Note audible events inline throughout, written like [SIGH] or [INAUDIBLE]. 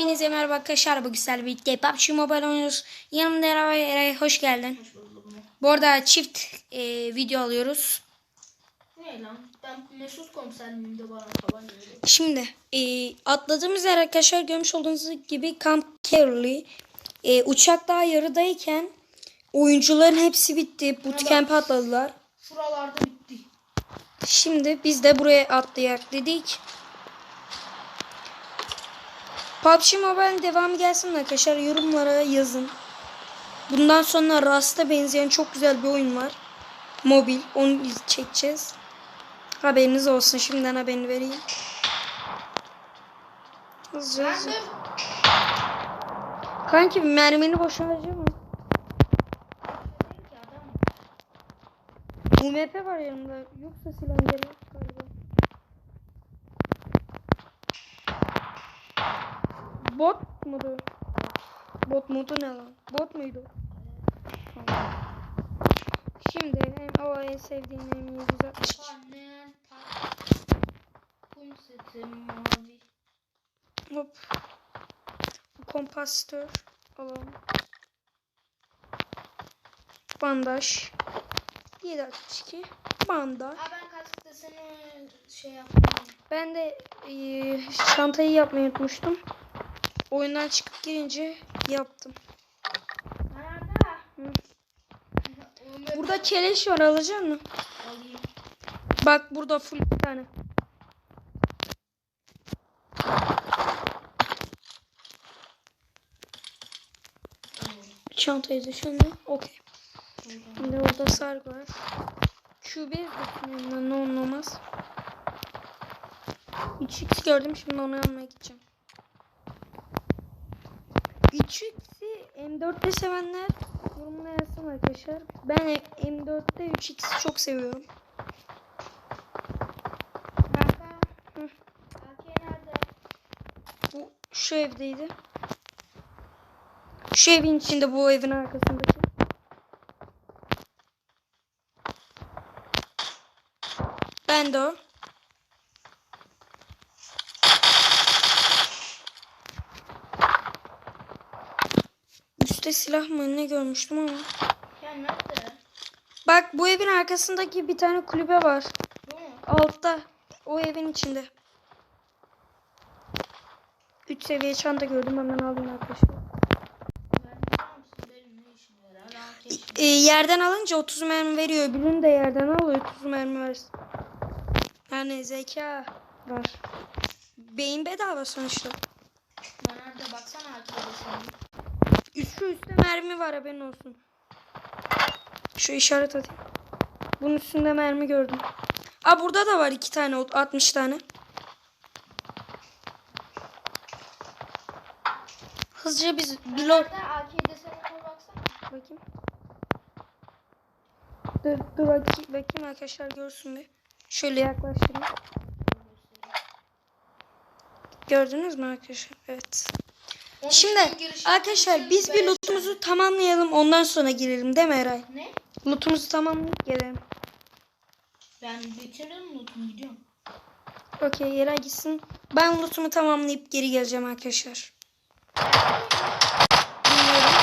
Hepinize merhaba arkadaşlar. Bu güzel birlikte PUBG Mobile oynuyoruz. Yanımda Eray, Eray hoş geldin. Bu arada çift e, video alıyoruz. Ne lan? Ben Mesut komiserliğimde bana falan geliyor. Şimdi e, atladığımız yer arkadaşlar görmüş olduğunuz gibi Camp Caroli. E, uçak daha yarıdayken oyuncuların hepsi bitti. Bootcamp'e atladılar. Şuralarda bitti. Şimdi biz de buraya atlayak dedik. PUBG Mobile devamı gelsin arkadaşlar. Yorumlara yazın. Bundan sonra Rust'a benzeyen çok güzel bir oyun var. Mobil. Onu çekeceğiz. Haberiniz olsun. Şimdiden haberini vereyim. Hızlı hızlı. Kanki mermini boşa harcama. UMP var yanımda. Yoksa silah gerek galiba. Bot mudur? Bot mudu ne lan? Bot muydu? Şimdi hem o en sevdiğim hem 762. Panen pat. Kum seti mavi. Hop. Kompastör alalım. Bandaj. 762. Bandaj. Aa ben kaskta seni şey yaptım. Ben de eee, çantayı yapmayı unutmuştum. Oyundan çıkıp girince yaptım. Burada keleş var alacak mısın? alayım. Bak burada full bir tane. Çantayı şöyle. Okey. Şimdi orada sargı var. QB düşünüyorum ne olur olmaz. 3x gördüm şimdi onu almaya gideceğim. 3x'i M4'te sevenler yorumlara yazsın arkadaşlar. Ben M4'te 3x'i çok seviyorum. Kanka. Hı. AK nerede? Bu şu evdeydi. Şu evin içinde bu evin arkasındaki. Ben de o. Üstte silah mı ne görmüştüm ama. Ya nerede? Bak bu evin arkasındaki bir tane kulübe var. Bu mu? Altta. O evin içinde. 3 seviye çanta gördüm hemen alayım arkadaşlar. E, yerden alınca 30 mermi veriyor. Öbürünü de yerden al 30 mermi versin. Yani zeka var. Beyin bedava sonuçta. Ben nerede? Baksana AK'de Üstü üstte mermi var haberin olsun. Şu işaret atayım. Bunun üstünde mermi gördüm. Aa burada da var iki tane 60 tane. Hızlıca biz baksana. Bakayım. Dur, dur bakayım, bakayım arkadaşlar görsün bir. Şöyle yaklaştırayım. Gördünüz mü arkadaşlar? Evet. Onun Şimdi arkadaşlar biz bir lootumuzu tamamlayalım ondan sonra girelim değil mi Eray? Ne? Lootumuzu tamamlayıp gelelim. Ben bitirdim lootumu gidiyorum. Okey Eray gitsin. Ben lootumu tamamlayıp geri geleceğim arkadaşlar. Bilmiyorum.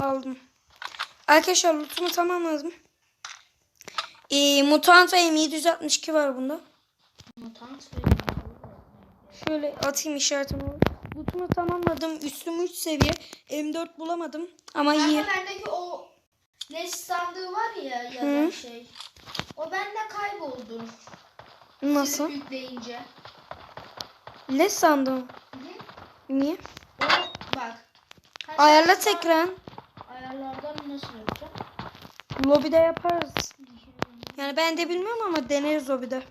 Aldım. Arkadaşlar lootumu tamamladım. Ee, Mutant ve M762 var bunda. Mutant söyleyeyim. Şöyle atayım işaretimi. Lootumu tamamladım. Üstüm 3 seviye. M4 bulamadım. Ama iyi. Bendeki o ne sandığı var ya yazan şey. O bende kayboldu. Nasıl? Silip yükleyince. Ne sandım? Hı hı. Niye? O bak. Kaç Ayarla tekrar. Ayarlardan nasıl yapacağım? Lobide yaparız. Yani ben de bilmiyorum ama deneriz lobide.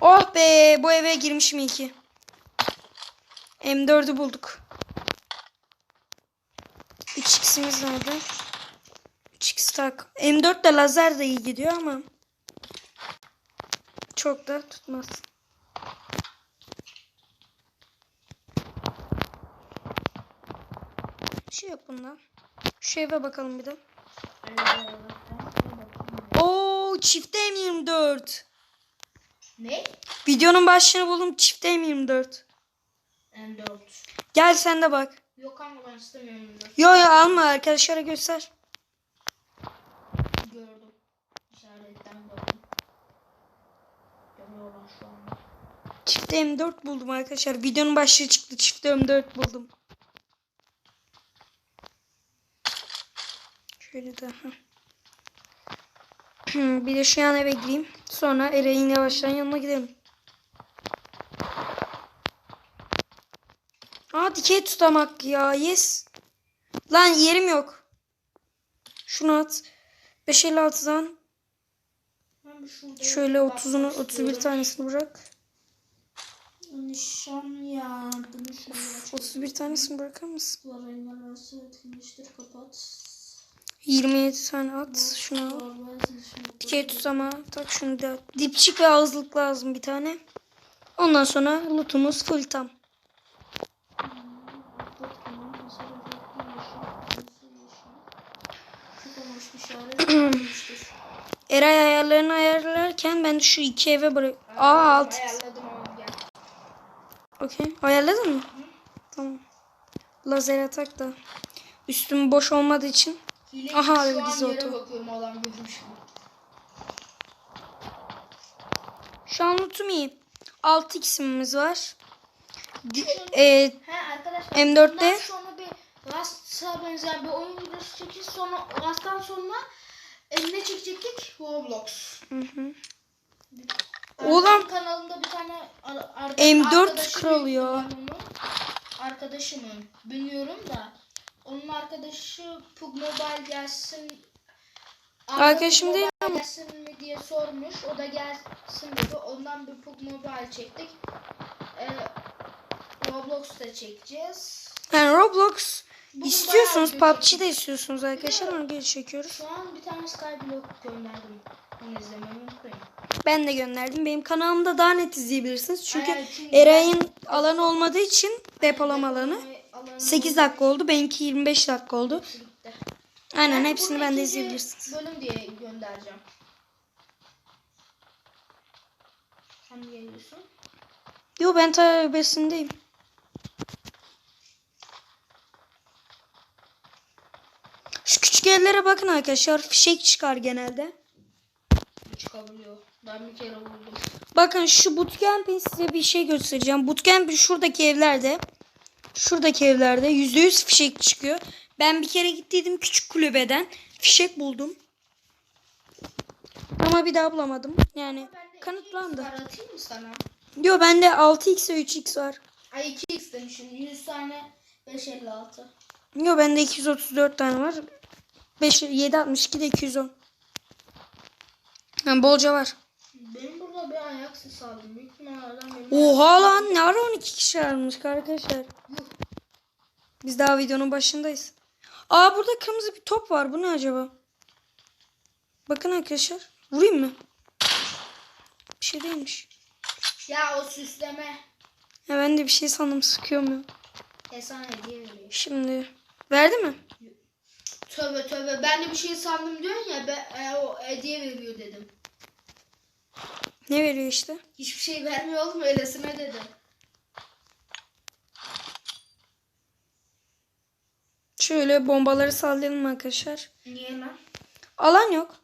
Oh be bu eve girmişim iyi ki. M4'ü bulduk. 3x'imiz nerede? 3x tak. M4 de lazer de iyi gidiyor ama çok da tutmaz. Bir şey yok bunda. Şu eve bakalım bir de. Ayarlardan. Oo çifte M24. Ne? Videonun başlığını buldum. Çift M24. M4. Gel sen de bak. Yok kanka ben istemiyorum M4. Yo yo alma arkadaşlara göster. Gördüm. İşaretten gördüm. Görüyorlar şu anda. Çift M4 buldum arkadaşlar. Videonun başlığı çıktı. Çift M4 buldum. Şöyle de. Hı. Bir de şu an eve gireyim. Sonra Eren'in yavaştan yanına gidelim. Aa dikey tutamak ya. Yes. Lan yerim yok. Şunu at. 556'dan Ben bir şurada şöyle bakmak 30'unu 31 istiyorum. tanesini bırak. Nişan açalım. 31 tanesini bırakır mısın? Duvarın arası etkinleştir kapat. 27 tane at. Şunu Dikey tutama. Tak şunu da. Dipçik ve ağızlık lazım bir tane. Ondan sonra lootumuz full tam. [CLEARS THROAT] Eray ayarlarını ayarlarken ben de şu iki eve bırak. Aa alt. Okey. Ayarladın mı? Tamam. Lazer atak da. Üstüm boş olmadığı için. Hile Aha, şu an yere oto. bakıyorum adam gözüm şu. Şu an lootum iyi. 6 x'imiz var. Di- e, He arkadaşlar. M4'te bundan sonra bir Rust'a benzer bir oyun videosu çekeceğiz. Sonra Rust'tan sonra e, ne çekecektik? Roblox. Hı hı. Oğlum. Kanalında bir tane ar- ar- M4 arkadaşım kral yükledi ya. Arkadaşımın. Bilmiyorum da. Onun arkadaşı Pug Mobile gelsin. Arkadaşım değil Mobile gelsin mi diye sormuş. O da gelsin dedi. Ondan bir Pug Mobile çektik. Ee, Roblox'ta çekeceğiz. yani Roblox Bugün istiyorsunuz PUBG de istiyorsunuz arkadaşlar onu geri çekiyoruz. Şu an bir tane Skyblock gönderdim. Onu izlemeyi unutmayın. Ben de gönderdim. Benim kanalımda daha net izleyebilirsiniz. Çünkü Aynen, çünkü Eray'ın alanı olmadığı için depolama Alanı 8 dakika oldu. Benimki 25 dakika oldu. bitti. Aynen Ben hepsini ben de izleyebilirsiniz. Bölüm diye göndereceğim. Sen niye geliyorsun? Yo ben ta besindeyim. Şu küçük yerlere bakın arkadaşlar. Fişek çıkar genelde. Çıkabiliyor. Ben bir kere vurdum. Bakın şu bootcamp'in size bir şey göstereceğim. Bootcamp'in şuradaki evlerde şuradaki evlerde %100 fişek çıkıyor. Ben bir kere gittiydim küçük kulübeden. Fişek buldum. Ama bir daha bulamadım. Yani kanıtlandı. 2x var, atayım mı sana? Diyor bende 6x ve 3x var. Ay 2x demişim. 100 tane 556. Yok bende 234 tane var. 5 762 de 210. Yani bolca var. Benim burada bir ayak sesi aldım. Büyük ihtimalle benim Oha lan ne ara 12 kişi almış arkadaşlar. Biz daha videonun başındayız. Aa burada kırmızı bir top var. Bu ne acaba? Bakın arkadaşlar. Vurayım mı? Bir şey değilmiş. Ya o süsleme. Ya ben de bir şey sandım sıkıyorum ya. E sana hediye veriyor. Şimdi verdi mi? Tövbe tövbe ben de bir şey sandım diyorsun ya ben, e, o hediye veriyor dedim. Ne veriyor işte? Hiçbir şey vermiyor oğlum öylesine dedim. Şöyle bombaları sallayalım arkadaşlar. Niye lan? Alan yok.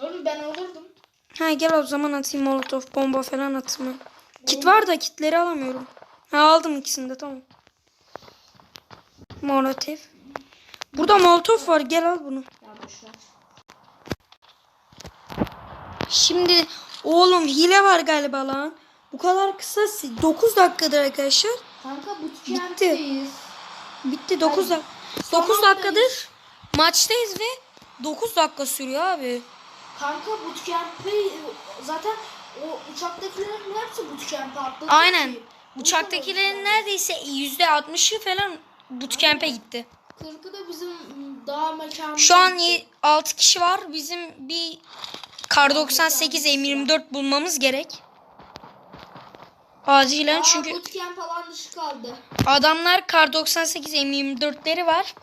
Oğlum ben olurdum. Ha gel o zaman atayım molotof bomba falan ben. Kit var da kitleri alamıyorum. Ha aldım ikisini de tamam. Molotof. Burada molotof var gel al bunu. Ya boşver. Şimdi oğlum hile var galiba lan. Bu kadar kısa 9 dakikadır arkadaşlar. Kanka Bitti. bootcamp'teyiz. Bitti 9 Ay, dakika. 9 sanattayız. dakikadır maçtayız ve 9 dakika sürüyor abi. Kanka bootcamp'e zaten o uçaktakilerin hepsi bootcamp'e atladı. Aynen. ki. Uçaktakilerin neredeyse %60'ı falan bootcamp'e gitti. Kırkı da bizim dağ mekanı. Şu an 6 kişi var. Bizim bir Kar 98 M24 bulmamız gerek. Acilen Aa, çünkü bootcamp alan dışı kaldı. adamlar Kar 98 M24'leri var.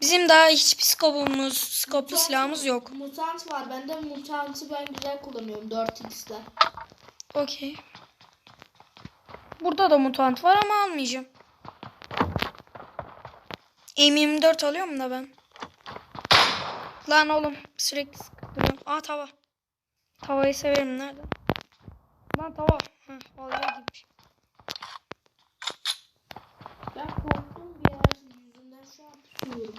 Bizim daha hiçbir skopumuz, skoplu silahımız yok. Mutant var. Bende mutantı ben güzel kullanıyorum 4x'ler. Okey. Burada da mutant var ama almayacağım. M24 alıyorum da ben. Lan oğlum sürekli sıkıntılıyorum. Aa tava. Tavayı severim nerede? Lan tava. Heh, vallahi gitmiş. Ben korktum bir yer yüzünden şu an tutuyorum.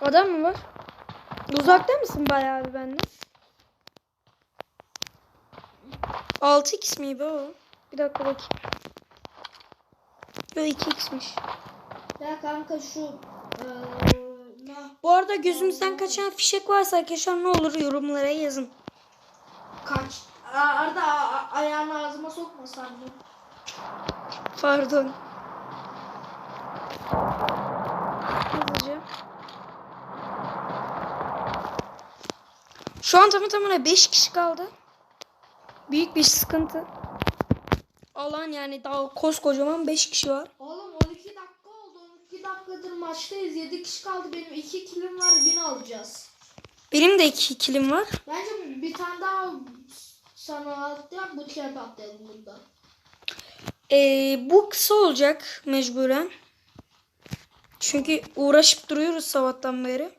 Adam mı var? Uzakta mısın bayağı bir benden? 6x miydi o? Bir dakika bakayım. Yok 2x'miş. Ya kanka şu nah, Bu arada gözümüzden kaçan fişek varsa arkadaşlar ne olur yorumlara yazın. Kaç. Arda ayağını ağzıma sokmasan mı? Pardon. Hızlıca. Şu an tamı tamına 5 kişi kaldı. Büyük bir sıkıntı. Alan yani daha koskocaman 5 kişi var. Oğlum 12 dakika oldu. 12 dakikadır maçtayız. 7 kişi kaldı. Benim 2 kilim var. 1000 alacağız. Benim de 2 kilim var. Bence bir tane daha sana atlayak bootcamp atlayalım burada. Ee, bu kısa olacak mecburen. Çünkü uğraşıp duruyoruz sabahtan beri.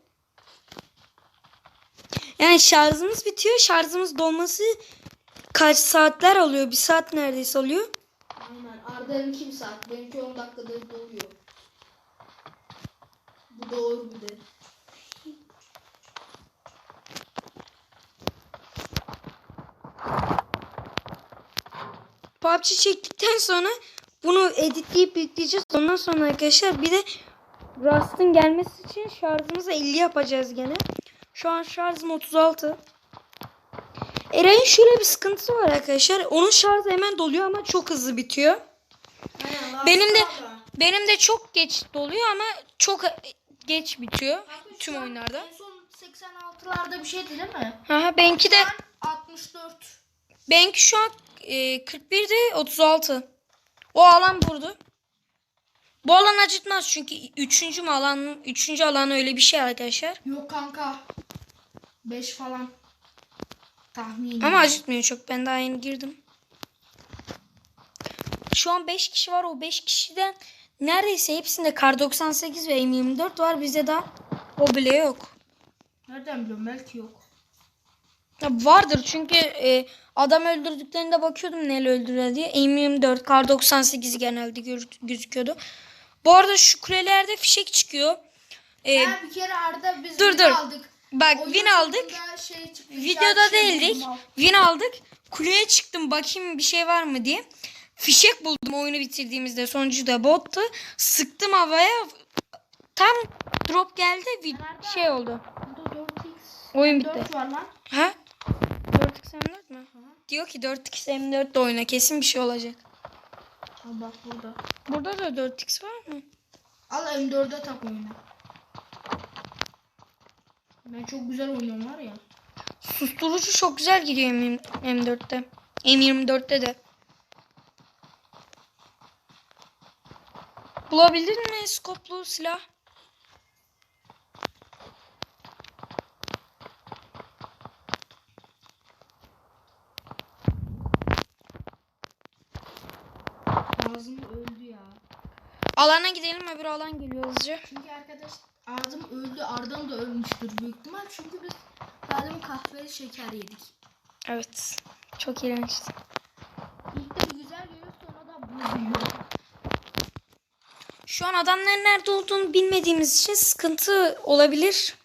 Yani şarjımız bitiyor. Şarjımız dolması kaç saatler alıyor? Bir saat neredeyse alıyor. Aynen. Arda'nın kim saat? Benimki 10 dakikada doluyor. Bu doğru bir de. PUBG çektikten sonra bunu editleyip yükleyeceğiz. Ondan sonra arkadaşlar bir de Rust'ın gelmesi için şarjımızı 50 yapacağız gene. Şu an şarjım 36. Eray'ın şöyle bir sıkıntısı var arkadaşlar. Onun şarjı hemen doluyor ama çok hızlı bitiyor. Aynen. Benim de benim de çok geç doluyor ama çok geç bitiyor Kanka tüm oyunlarda. En son 86'larda bir şeydi değil mi? Aha benimki de Ben 64. benimki şu an e, 41 de 36. O alan vurdu. Bu alan acıtmaz çünkü üçüncü mü alan üçüncü alan öyle bir şey arkadaşlar. Yok kanka. 5 falan. Tahmini. Ama acıtmıyor çok. Ben daha yeni girdim. Şu an 5 kişi var. O 5 kişiden neredeyse hepsinde kar 98 ve M24 var. Bizde daha o bile yok. Nereden biliyorum? Belki yok. Ya vardır çünkü e, adam öldürdüklerinde bakıyordum neyle öldürüyor diye. M24, kar 98 genelde gözüküyordu. Bu arada şu kulelerde fişek çıkıyor. E, Ya bir kere Arda biz dur, dur. aldık. bak Oyun win aldık. Şey çıktı, Videoda şey değildik. al. Win aldık. Kuleye çıktım bakayım bir şey var mı diye. Fişek buldum oyunu bitirdiğimizde. Sonuncu da bottu. Sıktım havaya. Tam drop geldi. vid- Şey oldu. Burada 4x. Oyun bitti. 4 Ha? 4x M4 mü? Diyor ki 4x M4 de oyna. Kesin bir şey olacak. Al bak burada. Burada da 4x var mı? Al M4'e tak oyunu. Ben çok güzel oynuyorum var ya. Susturucu çok güzel gidiyor M- M4'te. M24'te de. Bulabildin mi skoplu silah? Ağzım öldü ya. Alana gidelim öbür alan geliyor hızlıca. Çünkü arkadaş ağzım öldü. Arda'm da ölmüştür büyük ihtimal. Çünkü biz zaten kahve şeker yedik. Evet. Çok iğrençti. İlk de güzel geliyor sonra da bozuyor. Şu an adamların nerede olduğunu bilmediğimiz için sıkıntı olabilir.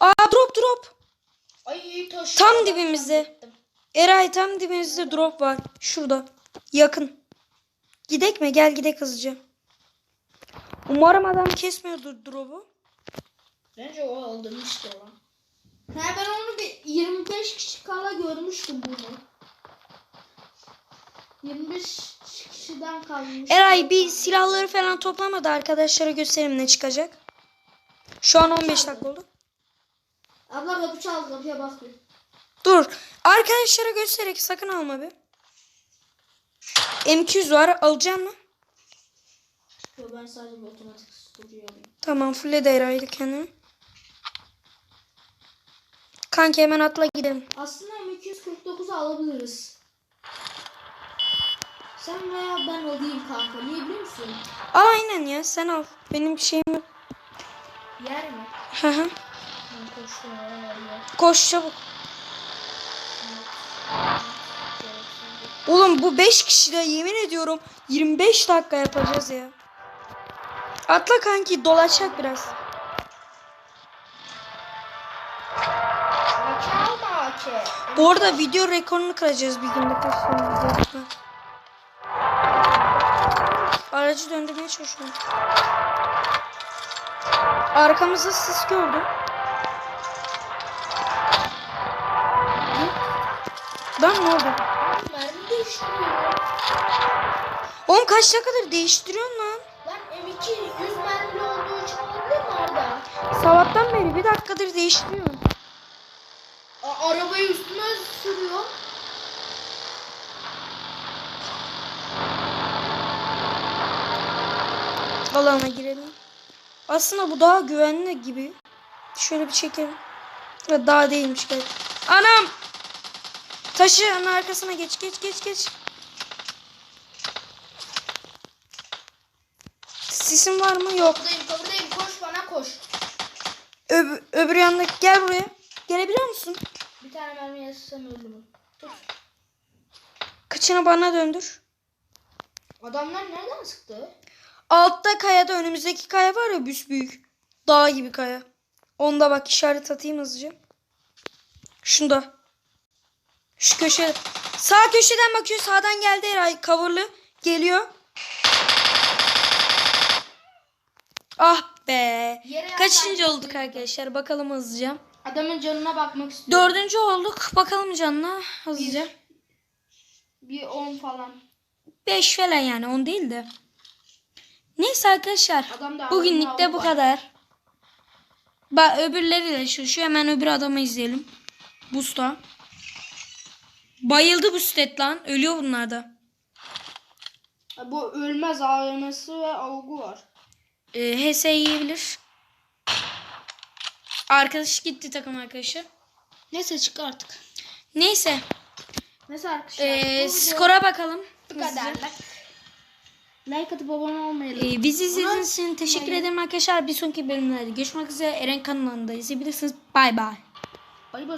Aa drop drop. Ay taş. Tam dibimizde. Eray tam dibimizde drop var. Şurada. Yakın. Gidek mi? Gel gidek hızlıca. Umarım adam kesmiyordur drop'u. Bence o öldürmüştü lan. Ha ben onu bir 25 kişi kala görmüştüm bunu. 25 kişiden kalmış. Eray bir silahları falan toplamadı arkadaşlara göstereyim ne çıkacak. Şu an 15 dakika oldu. Abla kapı çaldı kapıya bir. Dur. Arkadaşlara göstererek sakın alma bir. M200 var. Alacağım mı? Yo ben sadece bir otomatik Buraya alayım. Tamam fulle de herhalde kendimi. Kanki hemen atla gidelim. Aslında M249'u alabiliriz. Sen veya ben alayım kanka. Niye biliyor musun? Al aynen ya sen al. Benim şeyim yok. Yer mi? Hı hı. Koş çabuk. Oğlum bu 5 kişiyle yemin ediyorum 25 dakika yapacağız ya. Atla kanki dolaşacak biraz. Bu arada video rekorunu kıracağız bir günde yapma. Aracı döndürmeye çalışıyorum. Arkamızda sis gördüm. Lan ne oldu? Oğlum kaç dakikadır değiştiriyorsun Sabahtan beri bir dakikadır değiştiriyorsun. A- arabayı üstüne sürüyor. Alana girelim. Aslında bu daha güvenli gibi. Şöyle bir çekelim. Ya daha değilmiş galiba. Anam! Taşın arkasına geç geç geç geç. Sisin var mı? Yok. Buradayım kapıdayım koş bana koş. Öb öbür yandaki gel buraya. Gelebiliyor musun? Bir tane mermi yazsam öldüm. Tut. Kıçını bana döndür. Adamlar nereden sıktı? Altta kayada önümüzdeki kaya var ya büyük. Dağ gibi kaya. Onda bak işaret atayım hızlıca. Şunda. Şu köşe. Sağ köşeden bakıyor. Sağdan geldi herhalde. Coverlı. Geliyor. Ah be. Yere Kaçıncı olduk arkadaşlar? Bakalım hızlıca. Adamın canına bakmak istiyorum. Dördüncü olduk. Bakalım canına hızlıca. Bir 10 falan. Beş falan yani. On değil de. Neyse arkadaşlar. Bugünlük de bu var. kadar. Bak öbürleri de şu. Şu hemen öbür adamı izleyelim. Busta. Bayıldı bu stet lan. Ölüyor bunlar da. Bu ölmez AVM'si ve avgu var. Ee, HS yiyebilir. Arkadaş gitti takım arkadaşı. Neyse çık artık. Neyse. Neyse arkadaşlar. Ee, skora bakalım. bu kadarlık. Like atıp abone olmayı Ee, bizi izlediğiniz için teşekkür ederim arkadaşlar. Bir sonraki bölümlerde görüşmek üzere. Eren kanalında izleyebilirsiniz. Bay bay. Bay bay.